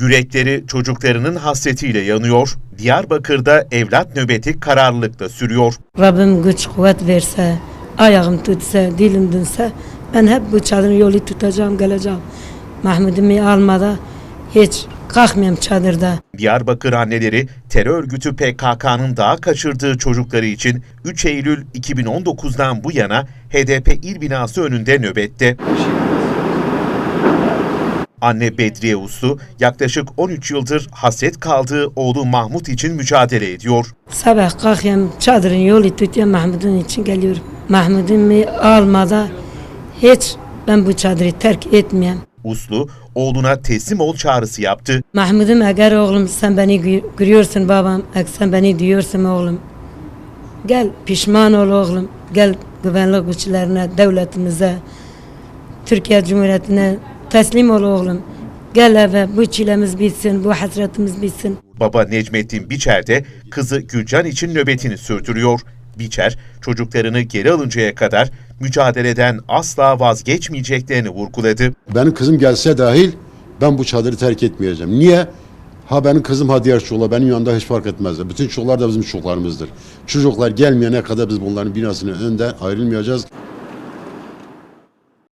Yürekleri çocuklarının hasretiyle yanıyor. Diyarbakır'da evlat nöbeti kararlılıkla sürüyor. Rabbim güç kuvvet verse, ayağım tutsa, dilim dönse ben hep bu çadırın yolu tutacağım, geleceğim. Mahmud'umu almada hiç kalkmayayım çadırda. Diyarbakır anneleri terör örgütü PKK'nın daha kaçırdığı çocukları için 3 Eylül 2019'dan bu yana HDP il binası önünde nöbette. Anne Bedriye Uslu yaklaşık 13 yıldır hasret kaldığı oğlu Mahmut için mücadele ediyor. Sabah kalkayım çadırın yolu tutuyorum Mahmud'un için geliyorum. Mahmud'umu almada hiç ben bu çadırı terk etmeyeyim. Uslu oğluna teslim ol çağrısı yaptı. Mahmud'um eğer oğlum sen beni gö- görüyorsun babam, eğer sen beni duyuyorsun oğlum. Gel pişman ol oğlum, gel güvenlik güçlerine, devletimize, Türkiye Cumhuriyeti'ne teslim ol oğlum. Gel eve bu çilemiz bitsin, bu hasretimiz bitsin. Baba Necmettin Biçer de kızı Gülcan için nöbetini sürdürüyor. Biçer, çocuklarını geri alıncaya kadar mücadeleden asla vazgeçmeyeceklerini vurguladı. Benim kızım gelse dahil ben bu çadırı terk etmeyeceğim. Niye? Ha benim kızım ha diğer çocuklar benim yanında hiç fark etmezler. Bütün çocuklar da bizim çocuklarımızdır. Çocuklar gelmeyene kadar biz bunların binasının önünde ayrılmayacağız.